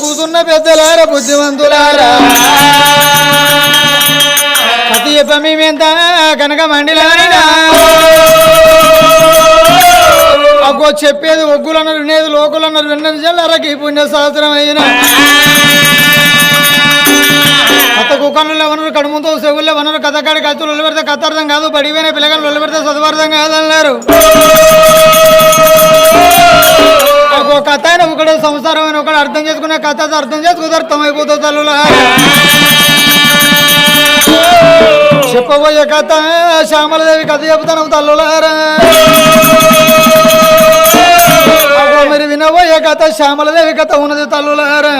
కూతున్న పెద్దలారా బుద్ధిమంతులారా? అతి చెప్పమేంత కనుక మండిలారా? అగ్గో చెప్పేది ఒగ్గులన్నారు వినేది లోకులన్నారు విన్నది జల్లరకి పుణ్య సహస్రం అయిన కొత్త కుక్కలు వనరు కడుముతో చెవుల్లో వనరు కథకాడి కత్తులు పెడితే కథ అర్థం కాదు పడిపోయిన పిల్లగాలు పెడితే చదువు అర్థం కాదన్నారు. కథ అయిన ఒకడు సంసారం అయిన ఒకడు అర్థం చేసుకునే కథ అర్థం చేసుకుంటే అర్థం అయిపోతుంది చెప్పబోయే కథ శ్యామలదేవి కథ చెబుతాను తల్లులారా అగో మీరు వినబోయే కథ శ్యామలదేవి కథ ఉన్నది తల్లులారా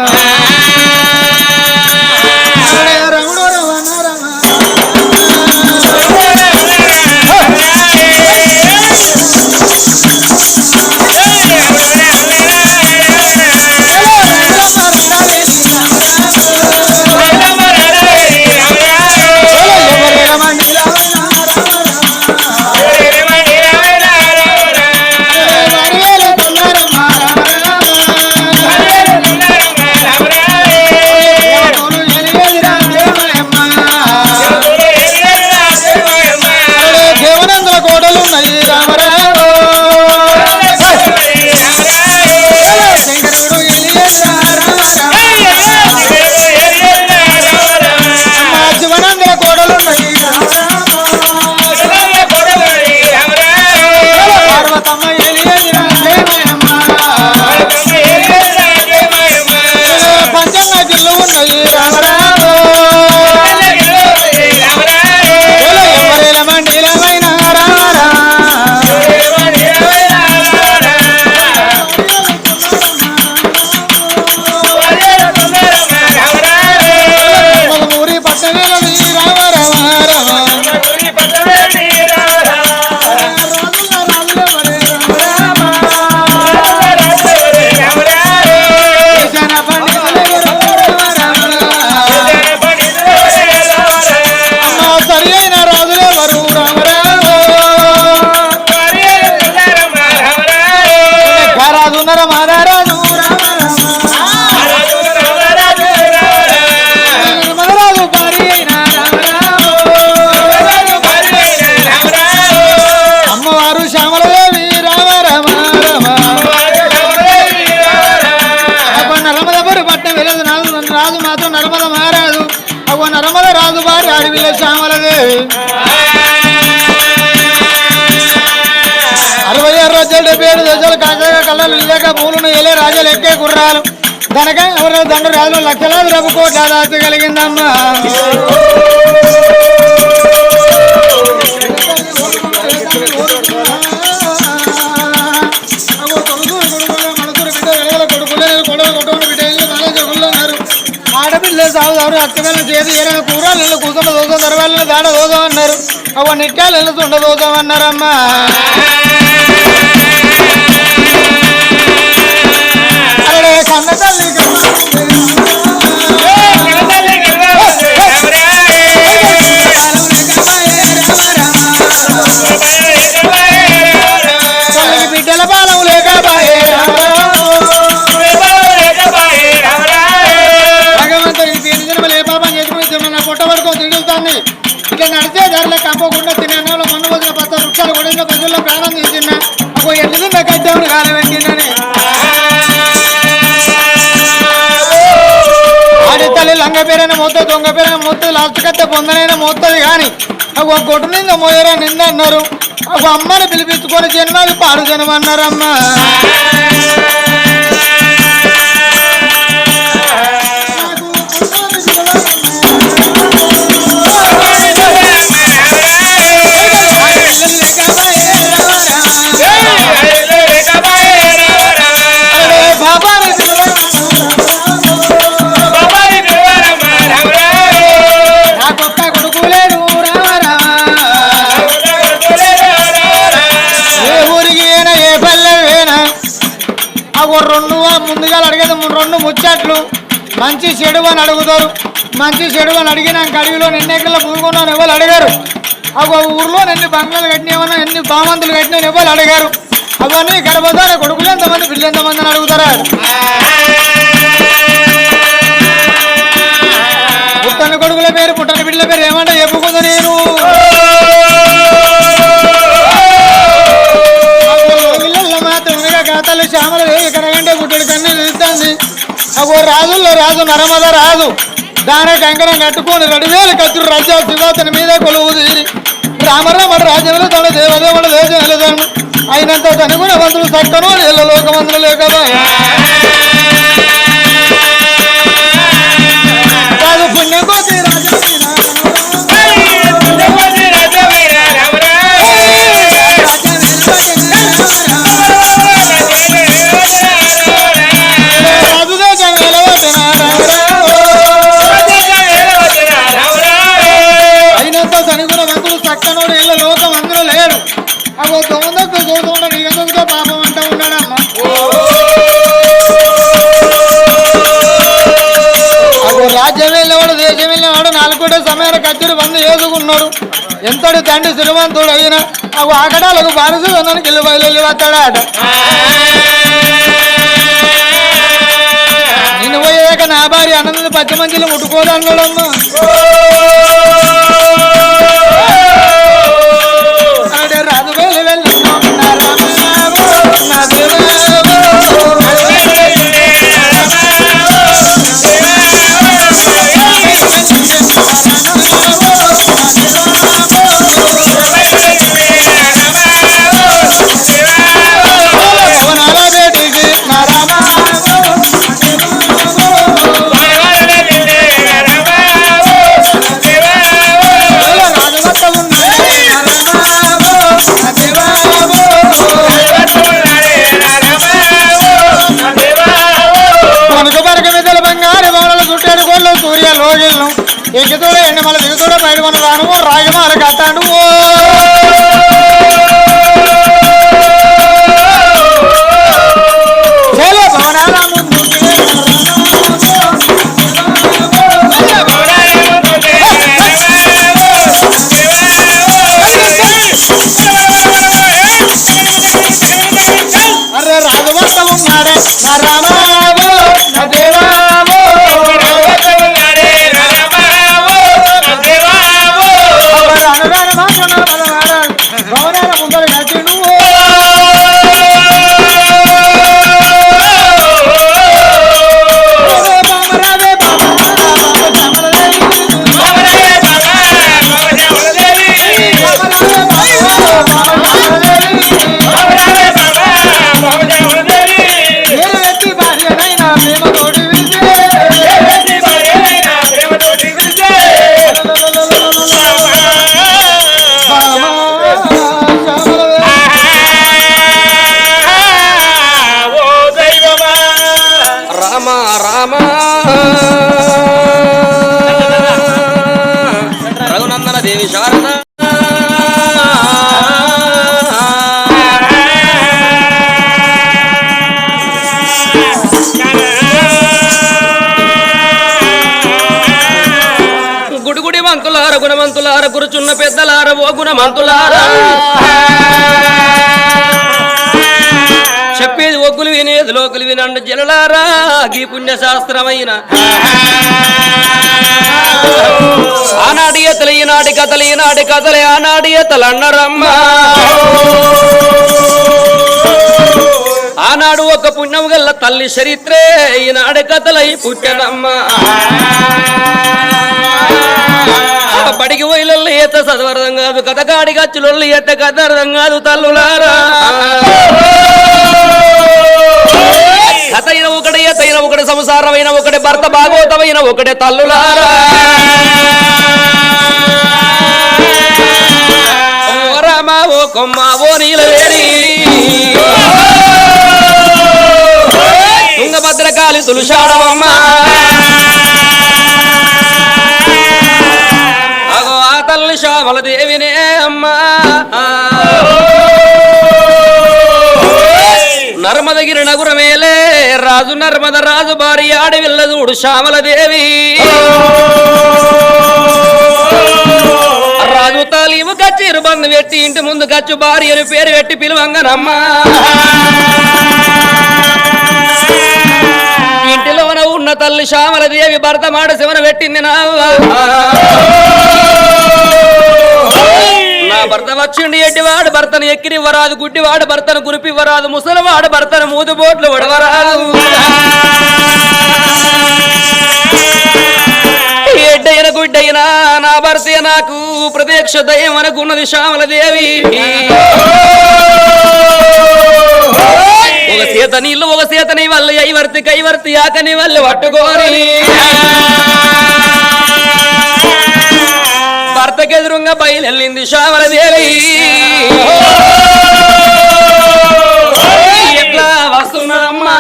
అరవై ఏడు దశలు కాకగా కళ్ళలు లేక పూలను ఎలే రాజులు ఎక్కే గుర్రాలు. కనుక ఎవరు దండు రాజులు లక్షలాది రవ్వు కోట్ల దాచి కలిగిందమ్మా ఆడపిల్ల సాగుదారు అక్కగల చేతి ఏరైన కూరలు కూతున్న దోసం దరవాళ్ళు దాడ దోసం అన్నారు అవ్వ నిట్టాలు తుండ దోసం అన్నారమ్మా కన్న తల్లి తల్లికి లంగ పేరైన మొత్త దొంగ పేరైన మొత్తం లాస్ట్ కత్తే పొందనైనా మొత్తది కానీ ఒక గొడ్డు నింద మోయరా నింద అన్నారు అవి అమ్మని పిలిపించుకొని జన్మాలు పాడు జన్మ అని అడుగుతారు. మంచి చెడు అని అడిగినాక అడవిలో ఎన్ని ఎక్కడ పూనుకున్నాను ఎవరు అడిగారు. ఒక ఊర్లో ఎన్ని బంగ్లాలు కట్టినామన్నా ఎన్ని బామంతులు కట్టినా ఎవరు అడిగారు. అవన్నీ గర్భధార కొడుకులు ఎంతమంది పిల్లలు ఎంతమంది అని అడుగుతారా. పుట్టని కొడుకుల పేరు పుట్టని బిడ్డల పేరు ఏమంటే చెప్పుకుందా నేను మాత్రం గాథలు శ్యామలు ఇక్కడ కంటే పుట్టడు కన్నీ తెలుస్తుంది అగో రాజు రాజు నరమద రాజు. దాని కంకణం కట్టుకొని రెండు వేలు కత్తురు రాజ్య శివాతని మీద కొలువు తీరి. రామరామడు రాజ్యంలో తన దేవదేవుడు దేశం వెళదాను అయినంత తనుగుణ మంత్రులు సక్కను ఇళ్ళ లోకమంత్రులు లేకదా రాజు పుణ్యం కోసం చూసుకుంటా పాపం అంటూ ఉన్నాడమ్మా. రాజ్యం వెళ్ళేవాడు దేశం వెళ్ళేవాడు నాలుగుంటే సమయాన కత్తిరి బంధు చేసుకున్నాడు. ఎంతటి తండ్రి శ్రీమంతుడు అయినా అగో ఆకడాలకు బానిస తనకి వెళ్ళి బయలు వస్తాడాట. నిన్ను పోయేదాకా నా భార్య అన్నది పచ్చి మంచిలు ముట్టుకోదన్నాడమ్మా. ఎగ్గుతూడ ఎండి మళ్ళీ దిగుతూడ బయట మన రాను రాజమాల కట్టాడు. దేవి శారద. గుడిగుడి మంతులార గుణమంతులార గురుచున్న పెద్దలార ఓ గుణమంతులారా. చెప్పేది ఒగ్గులు వినేది లోకులు వినండి జలలారా గీ పుణ్య శాస్త్రమైన ఆనాటి ఎత్తలు ఈనాటి కథలు ఈనాటి కథలే ఆనాడి ఎతలు అన్నరమ్మా. ఆనాడు ఒక పుణ్యం గల్ల తల్లి చరిత్రే ఈనాడు కథలై పుట్టనమ్మ బడికి పోయిలొల్లు ఈత చదవర్థం కాదు కథ కాడి గచ్చులొల్లు ఈత కథ అర్థం కాదు తల్లులారా. సంసారమైన ఒకటి భర్త భాగవతమైన ఒకటి తల్లులారా ఓ రామ కొమ్మ ఓ నీలవేరి తుంగభద్రకాళి తులుషాడవమ్మ అగో ఆ తల్లి శ్యామల దేవినే అమ్మా. నర్మదగిరి నగురమేలే రాజు నర్మద రాజు భార్య ఆడవిల్ల చూడు శ్యామలదేవి రాజు తాలీము కచ్చిరు బంధు పెట్టి ఇంటి ముందు కచ్చు భార్యను పేరు పెట్టి పిలువంగనమ్మా. ఇంటిలోన ఉన్న తల్లి శ్యామలదేవి భర్త మాట శివన పెట్టింది నా భర్త వచ్చిండి ఎడ్డివాడు భర్తను ఎక్కిరివ్వరాదు గుడ్డివాడు భర్తను గురిపివ్వరాదు ముసలివాడు భర్తను మూదుబోట్లు వడవరాదు ఎడ్డైన గుడ్డైనా నా భర్త నాకు ప్రత్యక్ష దయం అనుకున్నది శ్యామల దేవి ఒక సీత నీళ్ళు ఒక సీతని వల్ల ఐవర్తి కైవర్తి ఆకని వల్ల పట్టుకోరి. భర్తకి ఎదురుగా బయలుదేరింది శ్యామల దేవి ఎట్లా వస్తున్నమ్మా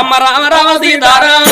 అమ్మ రామ రామ సీతారామ.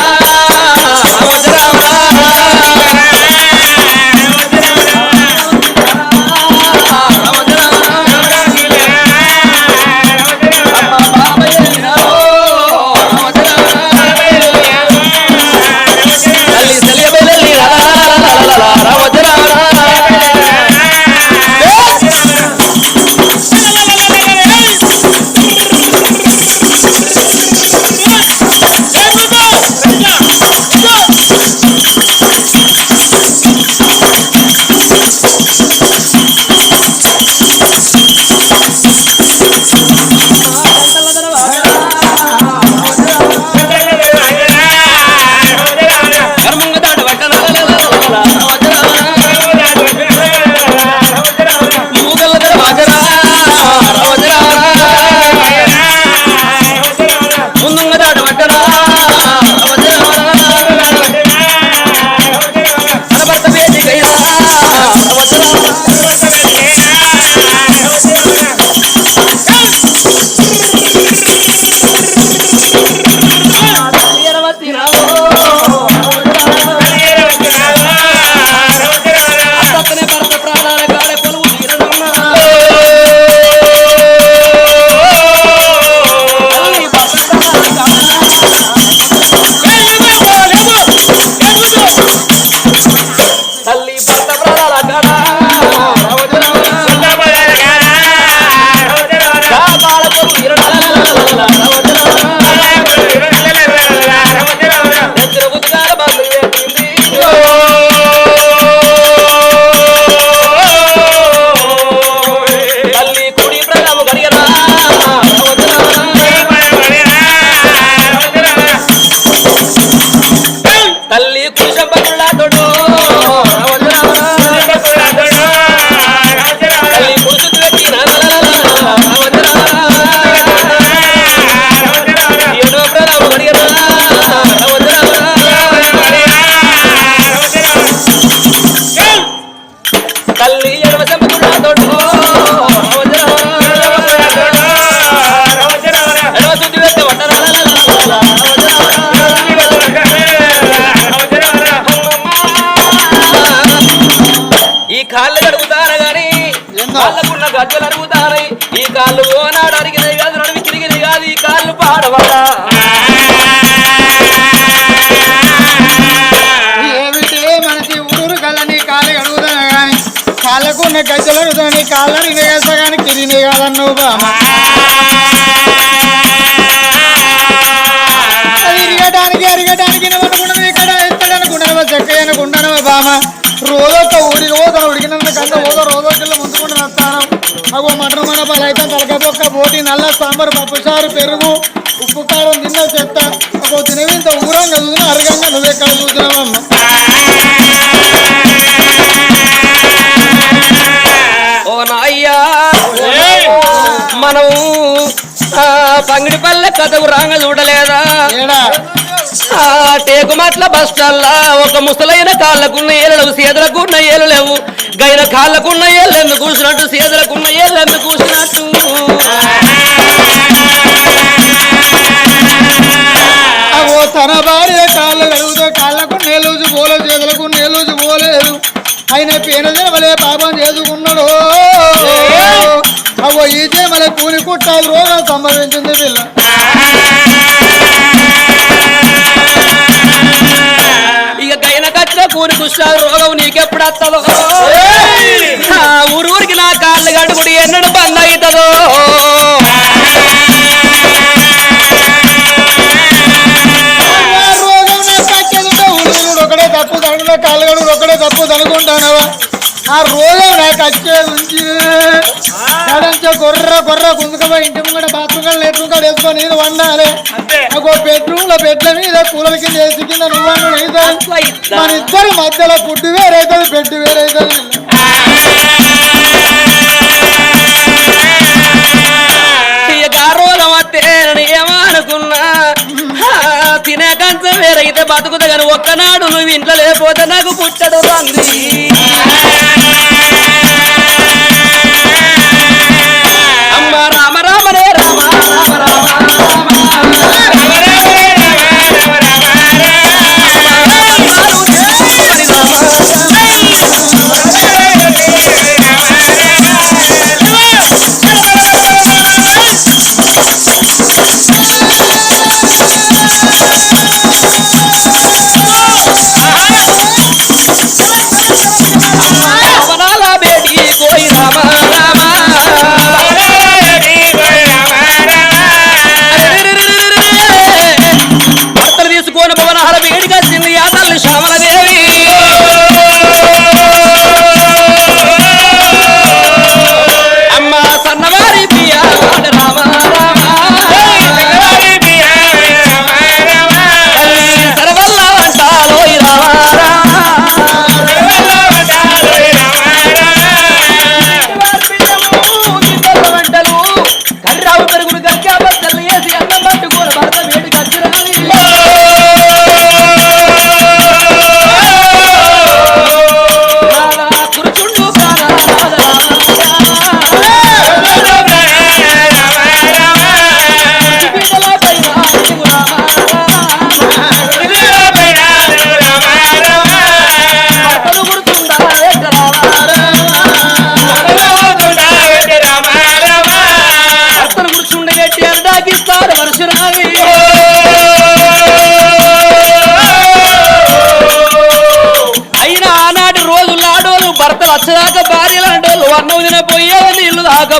కాళ్ళకున్న గజ్జలు ఈ కాళ్ళు ఓనాడు అరిగినవి కాదు నడివి తిరిగినవి కాదు ఈ కాళ్ళు పాడవడా ఏమిటి మనకి కాళ్ళని వేస్తా కానీ కిరిని కాదన్నావు బామ్మ. అది ఇరగటానికి ఇక్కడ ఎత్తడనుకుంటాను చెక్క అనుకుంటాను బామ్మ. రోజొక్క ఊరికి పోతాను అగో మటన్ మన అయితే తలకపోక్క బోటి నల్ల సాంబార్ పప్పు చారు పెరుగు ఉప్పు కారం తిన్న చెత్త. ఒక తినవింత ఊరంగా చూసిన అరగంగా నువ్వెక్కడ చూసినావమ్మ ఓ నాయ్యా మనం పంగిడి పల్లె కథకు రాంగ చూడలేదా? టేకుమట్ల బస్ స్టాల్లా ఒక ముసలైన కాళ్ళకున్న ఏళ్ళు సీదలకున్న ఏళ్ళు లేవు గైన కాళ్ళకున్న ఏళ్ళు ఎందుకు కూర్చున్నట్టు సీదలకున్న ఏళ్ళు ఎందుకు కూర్చున్నట్టు తన భార్య కాళ్ళు కడుగుతే కాళ్ళకు నేలూజు పోలేదు చేతులకు నేలూజు పోలేదు. ఆయన పేన జనమలే పాపం చేసుకున్నాడు. అగో ఈ జమలే కూలి కుట్టాలు రోగం సంభవించింది పిల్ల ఊరు కుష్టాలు రోగం నీకెప్పుడు ఊరు ఊరికి నా కాళ్ళు గడుపుడు ఎన్నడు బంద్ అవుతుందో కాళ్ళు కడుగు ఒక్కడే తప్పు తనుకుంటానవా? ఆ రోగం నాకు వచ్చే గొర్ర గొర్ర గుంజుకపోయి ఇంటి ముంగడ బాత్రూమ్ కాడ లెట్రూమ్ కాడ వేసుకొని ఇది వండాలి. ఒక బెడ్రూమ్లో బెడ్ల మీద కూలల కింద వేసి కింద నువ్వు మన ఇద్దరి మధ్యలో ఫుడ్ వేరైతుంది బెడ్ వేరైతుంది. ఏమనుకున్నా? తినే కంచం వేరైతే బతుకుతా కానీ ఒక్కనాడు నువ్వు ఇంట్లో లేకపోతే నాకు పుట్టడు రంది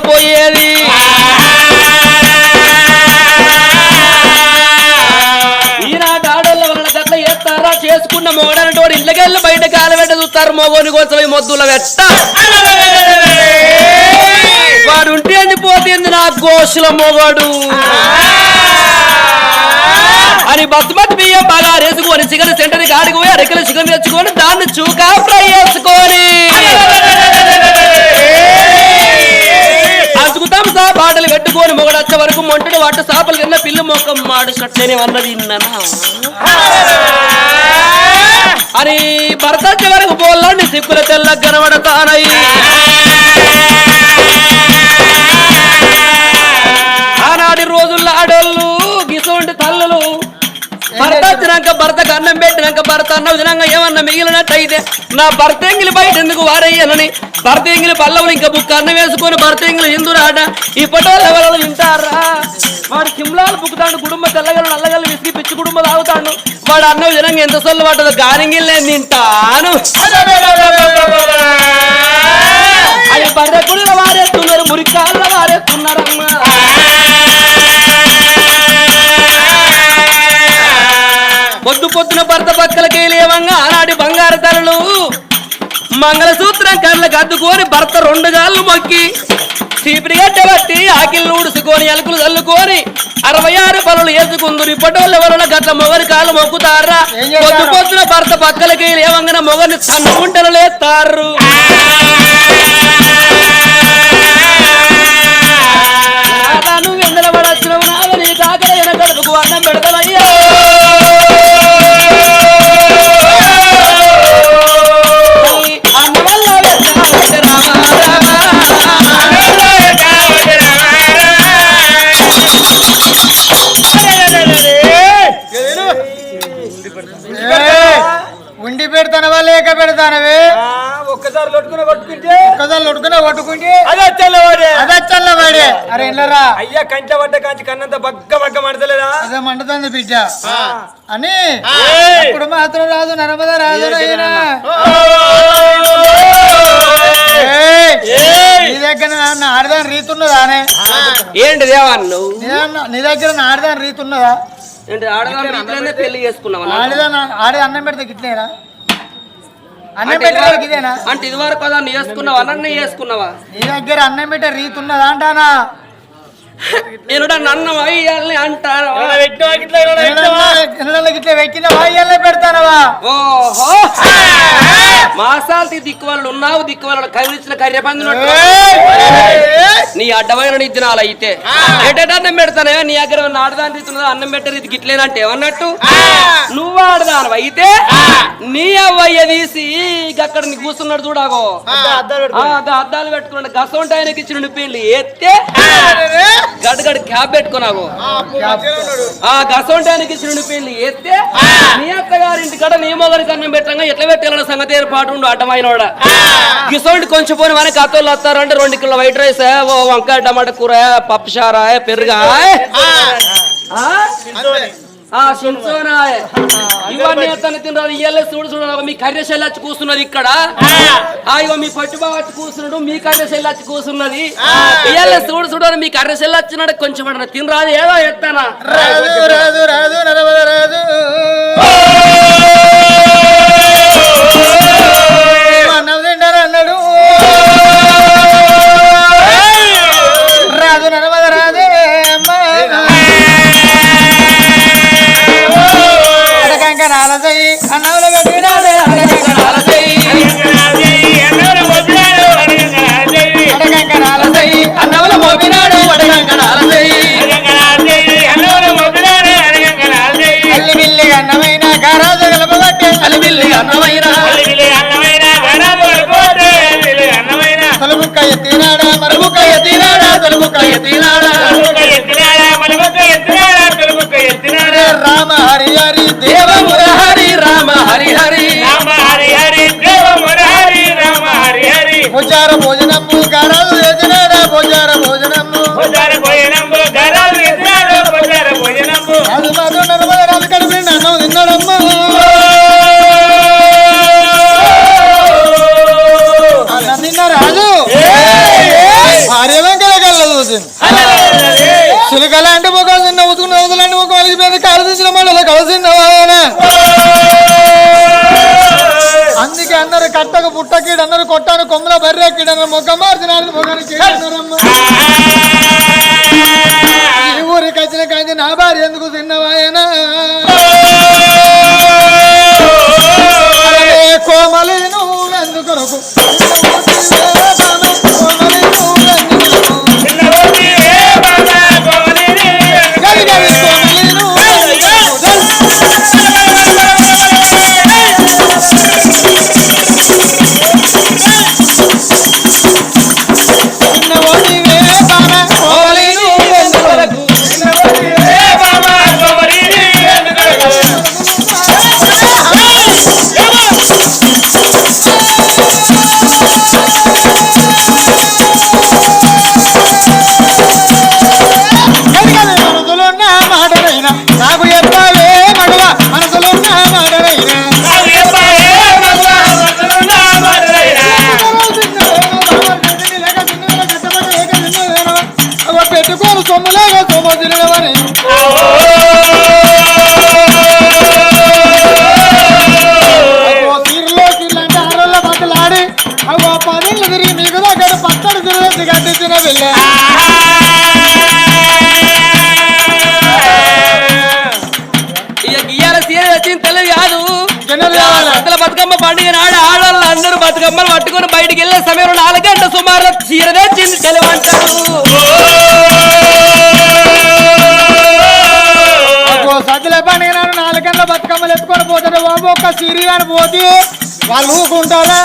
పోయేది దాకపోయేది ఈనాటి ఆడోళ్ళ వలన గట్ల చేస్తారా చేసుకున్న మోడనటోడు ఇంట్లోకెళ్ళి బయట కాలు పెట్ట చూస్తారు. మోగోని కోసం ఈ మొద్దుల వెట్ట. వాడు ఉంటే అని పోతుంది నా గోషుల మొగడు? అని బస్మతి బియ్యం బాగా రేసుకొని చికెన్ సెంటర్ కాడికి పోయి అరికెళ్ళి చికెన్ తెచ్చుకొని దాన్ని చూకా ఫ్రై చేసుకొని. బాటలు పెట్టుకొని మొగడచ్చ వరకు మొంటడు వాట సాపలు కింద పిల్లు మొక్కం మాడు షట్టని అన్నది అని భర్త వరకు పోల్లాంటి సిక్కుల తెల్ల కనబడతానయి ఆనాటి రోజుల్లో ఆడోళ్ళు వచ్చినాక భర్తకు అన్నం పెట్టినాక భర్త అన్న తినాక ఏమన్నా మిగిలినట్టయితే నా భర్త ఎంగిలి బయట ఎందుకు వారయ్యానని భర్త ఎంగిలి పల్లవులు ఇంకా బుక్క అన్నం వేసుకొని భర్త ఎంగిలి ఎందురాట ఇప్పటి ఎవరు వింటారా వాడు సిమ్లాలు బుక్కుతాడు కుటుంబ తెల్లగలు నల్లగలు విసిగి పిచ్చి కుటుంబం తాగుతాడు. వాడు అన్న విధంగా ఎంత సొల్లు పట్టదు గారింగిల్ నేను తింటాను. అది బర్రె వారేస్తున్నారు మురికాళ్ళ వారేస్తున్నారమ్మా. పొద్దు పొద్దున భర్త పక్కలకి లేవంగా ఆనాటి బంగారు తలలు. మంగళసూత్రం కళ్ళకు అద్దుకొని భర్త రెండు గాళ్ళు మొక్కి చీపిరి గడ్డ బట్టి ఆకిళ్ళు ఊడుసుకొని ఎలుకలు చల్లుకొని అరవై ఆరు పనులు వేసుకుందరు ఇప్పటోళ్ళు ఎవరైనా గట్ల మొగరి కాళ్ళు మొక్కుతారా? పొద్దు పొద్దున భర్త పక్కలకి లేవంగానే మొగని సన్నుకుంటలు లేస్తారు. పెడతానవా? లేక పెడతానవే? ఒక్కసారి లొట్టుకుని కొట్టుకుంటే ఒక్కసారి లొడుకునే కొట్టుకుంటే అదే అదే చల్లవాడే అరే ఇల్లరా అయ్యా కంట పడ్డ కాంచి కన్నంత బగ్గ బగ్గ మంటలేదా అదే మండుతుంది బిడ్డ. అని ఏయ్. అప్పుడు మాత్రం రాదు నర్మద రాదు అయినా నీ దగ్గర నా ఆడదాని రీతి ఉన్నదానే ఏంటి దేవాన్ని నువ్వు నీ దగ్గర- నీ దగ్గర నా ఆడదాని రీతి ఉన్నదా? ఏంటి ఆడదాన్ని పెళ్ళి చేసుకున్నావా? ఆడదాని ఆడే అన్నం పెడితే గిట్లేరా అన్నం అంటే పెట్టే ఇదివరకు- ఇదేనా? అంటే ఇది వరకు కదా నీ వేసుకున్నావా నన్ను వేసుకున్నావా నీ దగ్గర అన్నం పెట్టే రీతి ఉన్నదా అంటానా? నేను నన్ను అయ్యాలని అంటాను? ఇట్లా వెక్కిన వాయిల్లే పెడతానవా? ఓహో! మాసాలు దిక్కు వాళ్ళు ఉన్నావు దిక్కు వాళ్ళు కదిలించిన కర్రె పందినట్టు నీ అడ్డమైన నీ దినాలు అయితే ఎటట అన్నం పెడతానే? నీ దగ్గర ఉన్న ఆడదాని రీతి ఉన్నదా అన్నం పెట్టే రీతి గిట్లేనంటే ఏమన్నట్టు? నువ్వు ఆడదాను అయితే నీ అవ్వయ్య తీసి ఇక అక్కడ నీ కూర్చున్నాడు చూడాగో. అద్దాలు పెట్టుకున్నాడు. గసంటి ఆయనకి ఇచ్చిన పెళ్ళి ఎత్తే గడగడ క్యాబ్ పెట్టుకున్నావు ఆ గసంటి ఆయనకి ఇచ్చిన పెళ్ళి ఎత్తే నీ అత్తగారింటి కడ నీ మొగరికి అన్నం పెట్టంగా ఎట్లా పెట్టాలన్న సంగతి ఏర్పాటు ఉండు అడ్డమైన వాడ. గిసోంటి కొంచెం పోని మనకి అత్తోళ్ళు వస్తారంటే రెండు కిలో వైట్ రైస్ ఓ వంకాయ టమాటా కూర పప్పు చారా పెరుగా ఆ? ఆ? సించోనా ఇవన్నీ ఎత్తన తినరాదు. ఇయ్యలే చూడు చూడు మీ కర్రెశైలి వచ్చి కూర్చున్నది ఇక్కడ. ఇగో మీ పట్టు బాగా వచ్చి కూర్చున్నాడు మీ కర్రెశైలి వచ్చి కూర్చున్నది. ఇయ్యలే చూడు చూడు మీ కర్రెశైలి వచ్చినాడు కొంచెం తినరాదు ఏదో ఎత్తానా? రాదు రాదు రాదు బిల్లి అన్నమైన తలుపుక్క ఎత్తినాడా మరుగుక్క ఎత్తినాడా తలుపుక్క ఎత్తినాడా రామ హరి హరి దేవ మురహరి రామ హరి హరి. భుజార భోజనము గారాజు చేసినాడా భుజార భోజనము. అది మాతో నడమద రాజు కడిపి అన్నం తిన్నాడమ్మా. చిలకల అంటే ముఖం చిన్న ఉతుకున్న ఉతులంటే ముఖం కలిసిపోయింది కలిసిన మళ్ళీ కలిసిందవాయన అందుకే అందరు కట్టకు పుట్టకీడు అందరు కొట్టాను కొమ్మల బర్రెక్కిడు అన్నారు మొక్క మార్చినారు ఈ ఊరికి వచ్చిన కాంచి నా భార్య ఎందుకు తిన్నవాయన అరే కోమలి నువ్వు ఎందుకు సొమ్ములేగా సొమ్ము బతులాడి పదిళ్ళు తిరిగి దగ్గర పచ్చడి తిరిగి కట్టించిన బతుకమ్మ పండుగ నాడు ఆడవాళ్ళు అందరూ బతుకమ్మలు పట్టుకొని బయటికి వెళ్ళే సమయంలో నాలుగు గంటల సుమారు చీర పోతారు బాబు ఒక్క సిరి అని పోతే వాళ్ళు ఊకుంటారా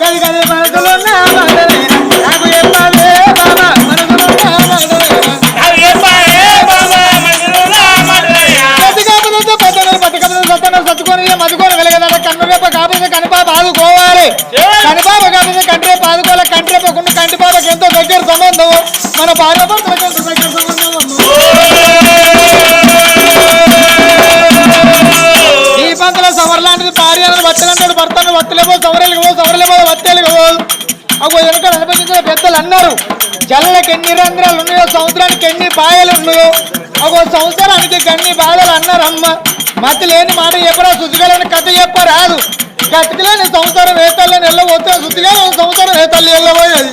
గది గది నాకు పెద్దలు అన్నారు జల్లకి ఎన్ని రంధ్రాలు ఉన్నాయో సంవత్సరానికి ఎన్ని బాయలు ఉన్నాయో అగో సంవత్సరానికి గన్ని బాధలు అన్నారు అమ్మ మతి లేని మాట చెప్పరా శుద్ధిగాలని కథ చెప్పరాదు గతికిలేని సంవత్సరం ఏ తల్లిని వెళ్ళబోతే శుద్ధిగా సంవత్సరం ఏ తల్లి వెళ్ళబోయేది